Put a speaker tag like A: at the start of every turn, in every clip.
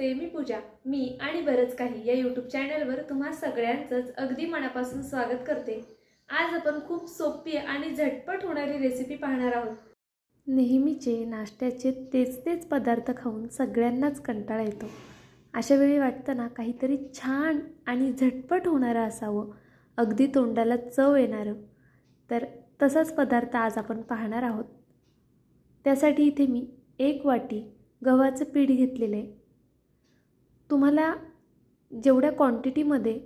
A: नमस्ते मी पूजा मी आणि बरंच काही या यूट्यूब चॅनलवर तुम्हा सगळ्यांचंच अगदी मनापासून स्वागत करते. आज आपण खूप सोपी आणि झटपट होणारी रेसिपी पाहणार आहोत. नेहमीचे नाश्त्याचे तेच तेच पदार्थ खाऊन सगळ्यांनाच कंटाळा येतो. अशा वेळी वाटतं ना काहीतरी छान आणि झटपट होणारं असावं. अगदी तोंडाला चव येणारं. तर तसाच पदार्थ आज आपण पाहणार आहोत. त्यासाठी इथे मी एक वाटी गव्हाचं पीठ घेतलेलं आहे. तुम्हाला जेवढ्या क्वांटिटीमध्ये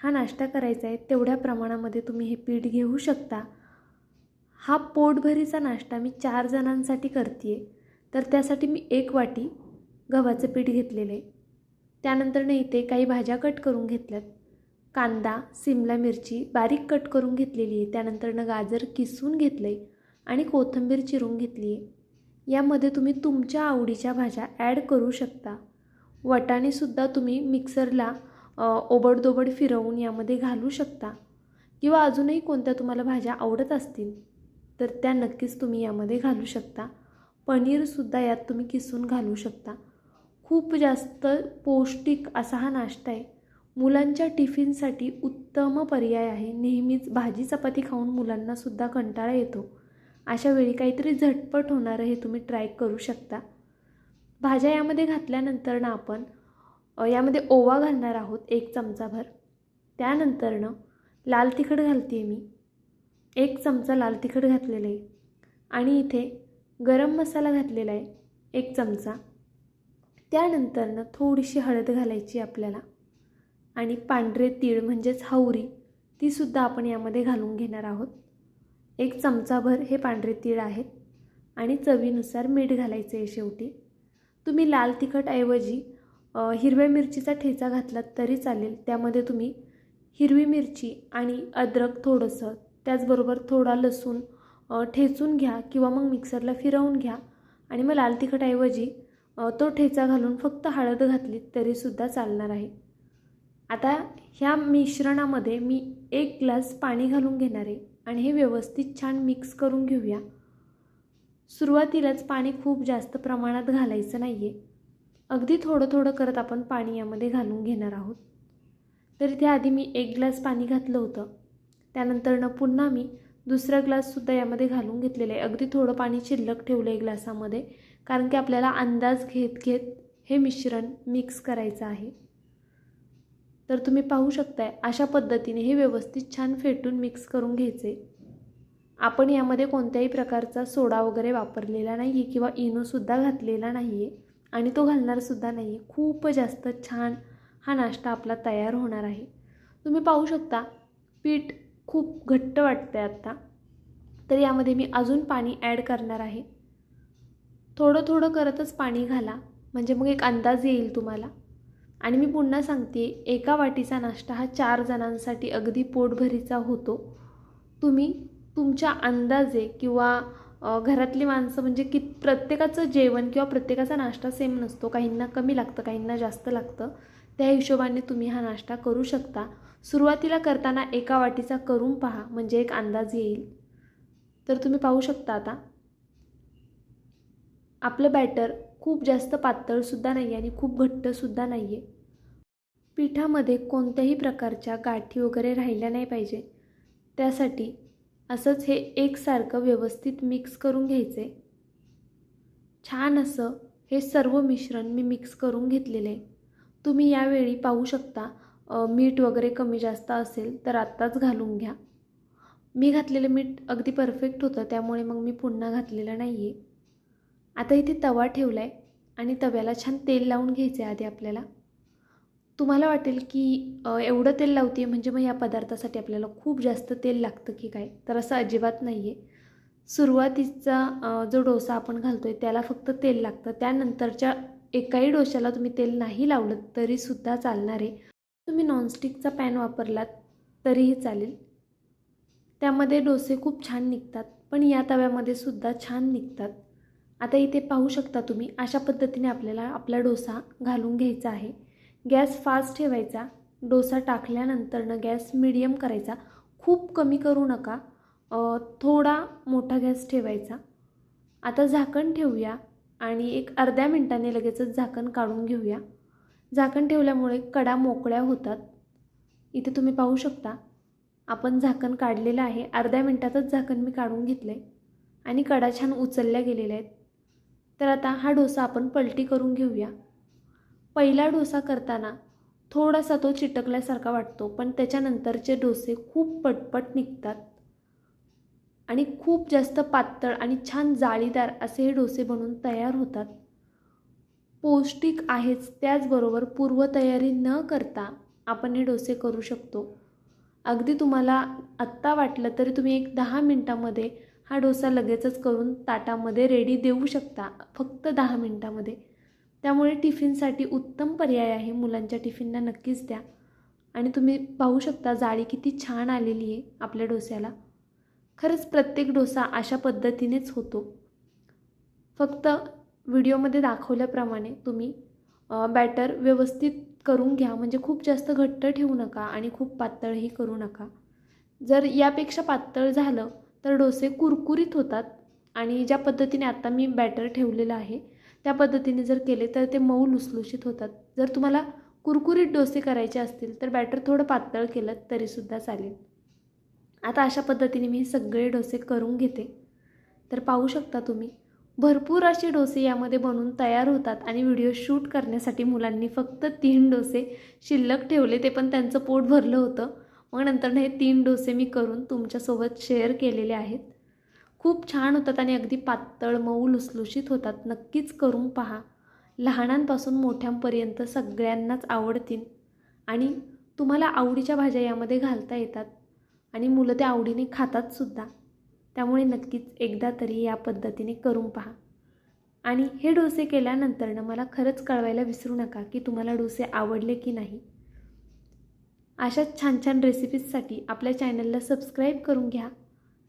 A: हा नाश्ता करायचा आहे तेवढ्या प्रमाणामध्ये तुम्ही हे पीठ घेऊ शकता. हा पोटभरीचा नाश्ता मी चार जणांसाठी करते आहे तर त्यासाठी मी एक वाटी गव्हाचं पीठ घेतलेलं आहे. त्यानंतरनं इथे काही भाज्या कट करून घेतल्यात. कांदा सिमला मिरची बारीक कट करून घेतलेली आहे. त्यानंतरनं गाजर किसून घेतलं आहे आणि कोथिंबीर चिरून घेतली आहे यामध्ये तुम्ही तुमच्या आवडीच्या भाज्या ॲड करू शकता. वटाणेसुद्धा तुम्ही मिक्सरला ओबडदोबड फिरवून यामध्ये घालू शकता. किंवा अजूनही कोणत्या तुम्हाला भाज्या आवडत असतील तर त्या नक्कीच तुम्ही यामध्ये घालू शकता. पनीरसुद्धा यात तुम्ही किसून घालू शकता. खूप जास्त पौष्टिक असा हा नाश्ता आहे. मुलांच्या टिफिनसाठी उत्तम पर्याय आहे. नेहमीच भाजी चपाती खाऊन मुलांनासुद्धा कंटाळा येतो. अशा वेळी काहीतरी झटपट होणारं हे तुम्ही ट्राय करू शकता. भाज्या यामध्ये घातल्यानंतर ना आपण यामध्ये ओवा घालणार आहोत एक चमचाभर. त्यानंतरनं लाल तिखट घालते मी. एक चमचा लाल तिखट घातलेलं आहे. आणि इथे गरम मसाला घातलेला आहे एक चमचा. त्यानंतरनं थोडीशी हळद घालायची आपल्याला. आणि पांढरे तीळ म्हणजेच हावरी तीसुद्धा आपण यामध्ये घालून घेणार आहोत. एक चमचाभर हे पांढरे तीळ आहेत. आणि चवीनुसार मीठ घालायचं आहे शेवटी. तुम्ही लाल तिखटऐवजी हिरव्या मिरचीचा ठेचा घातलात तरी चालेल. त्यामध्ये तुम्ही हिरवी मिरची आणि अद्रक थोडंसं त्याचबरोबर थोडा लसूण ठेचून घ्या किंवा मग मिक्सरला फिरवून घ्या. आणि मग लाल तिखटऐवजी तो ठेचा घालून फक्त हळद घातली तरीसुद्धा चालणार आहे. आता ह्या मिश्रणामध्ये मी एक ग्लास पाणी घालून घेणार आहे आणि हे व्यवस्थित छान मिक्स करून घेऊया. सुरुवातीलाच पाणी खूप जास्त प्रमाणात घालायचं नाही आहे अगदी थोडं थोडं करत आपण पाणी यामध्ये घालून घेणार आहोत. तर इथे आधी मी एक ग्लास पाणी घातलं होतं. त्यानंतरनं पुन्हा मी दुसरा ग्लाससुद्धा यामध्ये घालून घेतलेलं आहे. अगदी थोडं पाणी शिल्लक ठेवलं आहे ग्लासामध्ये कारण की आपल्याला अंदाज घेत घेत हे मिश्रण मिक्स करायचं आहे. तर तुम्ही पाहू शकताय अशा पद्धतीने हे व्यवस्थित छान फेटून मिक्स करून घ्यायचे आपण यामध्ये कोणत्याही प्रकारचा सोडा वगैरे वापरलेला नाही आहे किंवा इनोसुद्धा घातलेला नाही आहे आणि तो घालणारसुद्धा नाही आहे खूप जास्त छान हा नाश्ता आपला तयार होणार आहे. तुम्ही पाहू शकता पीठ खूप घट्ट वाटतं आहे आत्ता तर यामध्ये मी अजून पाणी ॲड करणार आहे. थोडं थोडं करतच पाणी घाला म्हणजे मग एक अंदाज येईल तुम्हाला. आणि मी पुन्हा सांगते एका वाटीचा नाश्ता हा चार जणांसाठी अगदी पोटभरीचा होतो. तुम्ही तुमच्या अंदाजे किंवा घरातली माणसं म्हणजे की प्रत्येकाचं जेवण किंवा प्रत्येकाचा नाश्ता सेम नसतो. काहींना कमी लागतं काहींना जास्त लागतं. त्या हिशोबाने तुम्ही हा नाश्ता करू शकता. सुरुवातीला करताना एका वाटीचा करून पहा म्हणजे एक अंदाज येईल. तर तुम्ही पाहू शकता आता. आपलं बॅटर खूप जास्त पातळसुद्धा नाही आहे आणि खूप घट्टसुद्धा नाही आहे पिठामध्ये कोणत्याही प्रकारच्या गाठी वगैरे राहिल्या नाही पाहिजे. त्यासाठी असंच हे एकसारखं व्यवस्थित मिक्स करून घ्यायचे. छान असं हे सर्व मिश्रण मी मिक्स करून घेतलेलं. आहे तुम्ही यावेळी पाहू शकता मीठ वगैरे कमी जास्त असेल तर आत्ताच घालून घ्या. मी घातलेलं मीठ अगदी परफेक्ट होतं त्यामुळे मग मी पुन्हा घातलेलं नाही आहे आता इथे तवा ठेवला आहे आणि तव्याला छान तेल लावून घ्यायचं आहे आधी आपल्याला. तुम्हाला वाटेल की एवढं तेल लावते म्हणजे मग या पदार्थासाठी आपल्याला खूप जास्त तेल लागतं की काय? तर असं अजिबात नाही आहे सुरुवातीचा जो डोसा आपण घालतो आहे त्याला फक्त तेल लागतं. त्यानंतरच्या एकाही डोश्याला तुम्ही तेल नाही लावलं तरीसुद्धा चालणार आहे. तुम्ही नॉनस्टिकचा पॅन वापरलात तरीही चालेल. त्यामध्ये डोसे खूप छान निघतात पण या तव्यामध्ये सुद्धा छान निघतात. आता इथे पाहू शकता तुम्ही अशा पद्धतीने आपल्याला आपला डोसा घालून घ्यायचा आहे. गॅस फास्ट ठेवायचा डोसा टाकल्यानंतरनं गॅस मिडियम करायचा. खूप कमी करू नका थोडा मोठा गॅस ठेवायचा. आता झाकण ठेवूया आणि एक अर्ध्या मिनटाने लगेचच झाकण काढून घेऊया. झाकण ठेवल्यामुळे कडा मोकळ्या होतात. इथे तुम्ही पाहू शकता आपण झाकण काढलेलं आहे. अर्ध्या मिनटातच झाकण मी काढून घेतलं आहे आणि कडा छान उचलल्या गेलेल्या आहेत. तर आता हा डोसा आपण पलटी करून घेऊया. पहिला डोसा करताना थोडासा तो चिटकल्यासारखा वाटतो पण त्याच्यानंतरचे डोसे खूप पटपट निघतात. आणि खूप जास्त पातळ आणि छान जाळीदार असे हे डोसे बनून तयार होतात. पौष्टिक आहेच त्याचबरोबर पूर्वतयारी न करता आपण हे डोसे करू शकतो. अगदी तुम्हाला आत्ता वाटलं तरी तुम्ही एक दहा मिनटामध्ये हा डोसा लगेचच करून ताटामध्ये रेडी देऊ शकता फक्त दहा मिनटामध्ये. त्यामुळे टिफिनसाठी उत्तम पर्याय आहे. मुलांच्या टिफिनला नक्कीच द्या. आणि तुम्ही पाहू शकता जाळी किती छान आलेली आहे आपल्या डोस्याला. खरंच प्रत्येक डोसा अशा पद्धतीनेच होतो. फक्त व्हिडिओमध्ये दाखवल्याप्रमाणे तुम्ही बॅटर व्यवस्थित करून घ्या. म्हणजे खूप जास्त घट्ट ठेवू नका आणि खूप पातळही करू नका. जर यापेक्षा पातळ झालं तर डोसे कुरकुरीत होतात. आणि ज्या पद्धतीने आता मी बॅटर ठेवलेलं आहे त्या पद्धतीने जर केले तर ते मऊ लुसलुशीत होतात. जर तुम्हाला कुरकुरीत डोसे करायचे असतील तर बॅटर थोडं पातळ केलं तरीसुद्धा चालेल. आता अशा पद्धतीने मी सगळे डोसे करून घेते. तर पाहू शकता तुम्ही भरपूर असे डोसे यामध्ये बनवून तयार होतात आणि व्हिडिओ शूट करण्यासाठी मुलांनी फक्त तीन डोसे शिल्लक ठेवले ते पण त्यांचं पोट भरलं होतं. मग नंतर हे तीन डोसे मी करून तुमच्यासोबत शेअर केलेले आहेत. खूप छान होतात आणि अगदी पातळ मऊ लुसलुशीत होतात. नक्कीच करून पहा. लहानांपासून मोठ्यांपर्यंत सगळ्यांनाच आवडतील आणि तुम्हाला आवडीच्या भाज्या यामध्ये घालता येतात आणि मुलं त्या आवडीने खातातसुद्धा त्यामुळे नक्कीच एकदा तरी या पद्धतीने करून पहा. आणि हे डोसे केल्यानंतरनं मला खरंच कळवायला विसरू नका की तुम्हाला डोसे आवडले की नाही. अशाच छान छान रेसिपीजसाठी आपल्या चॅनलला सबस्क्राईब करून घ्या.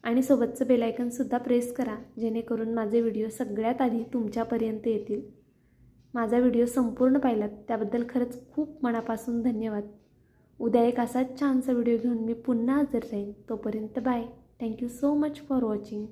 A: आणि सोबतचं बेलायकनसुद्धा प्रेस करा जेणेकरून माझे व्हिडिओ सगळ्यात आधी तुमच्यापर्यंत येतील. माझा व्हिडिओ संपूर्ण पाहिलात त्याबद्दल खरंच खूप मनापासून धन्यवाद. उद्या एक असाच छानसा व्हिडिओ घेऊन मी पुन्हा हजर राहीन. तोपर्यंत bye thank you so much for watching